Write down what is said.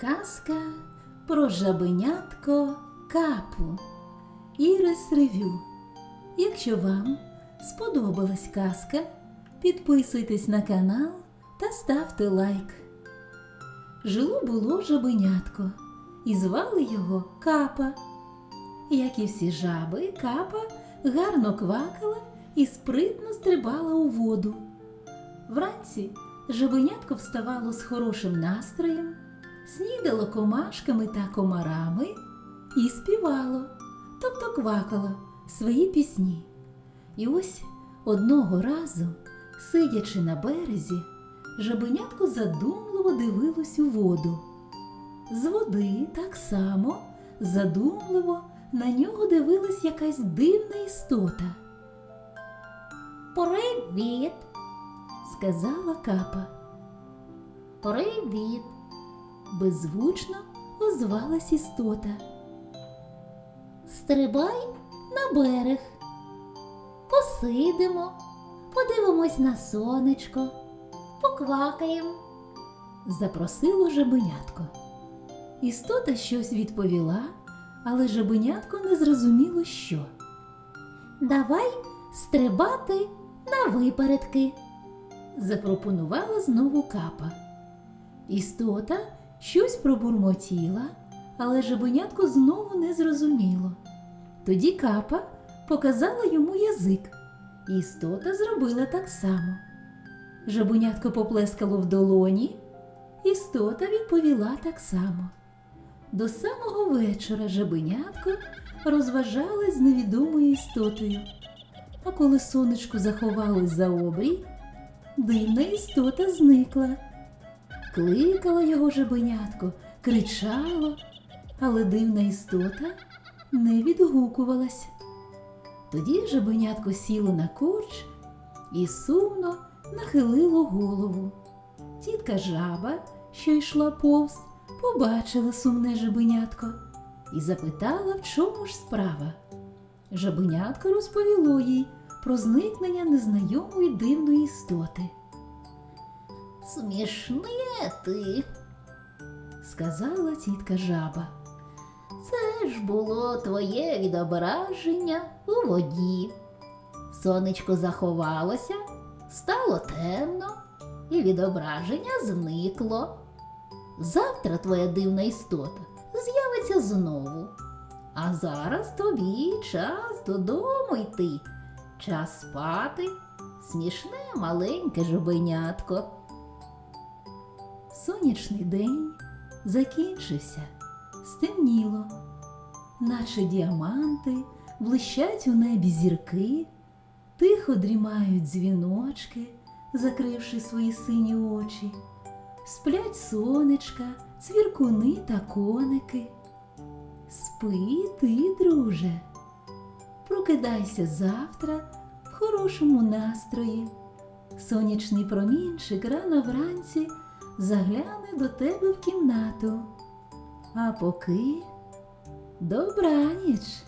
Казка про жабенятко капу. Ірис Ревю. Якщо вам сподобалась казка, підписуйтесь на канал та ставте лайк. Жило було жабенятко, і звали його Капа. Як і всі жаби, капа гарно квакала і спритно стрибала у воду. Вранці жабенятко вставало з хорошим настроєм, снідало комашками та комарами і співало, тобто квакало свої пісні. І ось одного разу, сидячи на березі, жабенятко задумливо дивилось у воду. З води так само задумливо на нього дивилась якась дивна істота. Привіт, сказала капа. Привіт, беззвучно озвалась істота. Стрибай на берег. Посидимо, подивимось на сонечко, поквакаємо, запросило жабенятко. Істота щось відповіла, але жабенятко не зрозуміло що. Давай стрибати на випередки, запропонувала знову капа. Істота щось пробурмотіла, але жабенятко знову не зрозуміло. Тоді капа показала йому язик. Істота зробила так само. Жабенятко поплескало в долоні, істота відповіла так само. До самого вечора жабенятко розважалась з невідомою істотою. А коли сонечко заховалось за обрій, дивна істота зникла. Кликала його жабенятко, кричало, але дивна істота не відгукувалась. Тоді жабенятко сіло на корч і сумно нахилило голову. Тітка жаба, що йшла повз, побачила сумне жабенятко і запитала, в чому ж справа. Жабенятко розповіло їй про зникнення незнайомої дивної істоти. Смішне ти, сказала тітка жаба. Це ж було твоє відображення у воді. Сонечко заховалося, стало темно, і відображення зникло. Завтра твоя дивна істота з'явиться знову. А зараз тобі час додому йти, час спати, смішне маленьке жабенятко. Сонячний день закінчився, стемніло, наче діаманти блищать у небі зірки, тихо дрімають дзвіночки, закривши свої сині очі, сплять сонечка, цвіркуни та коники. Спи ти, друже, прокидайся завтра в хорошому настрої. Сонячний промінчик рано вранці загляне до тебе в кімнату. А поки добраніч.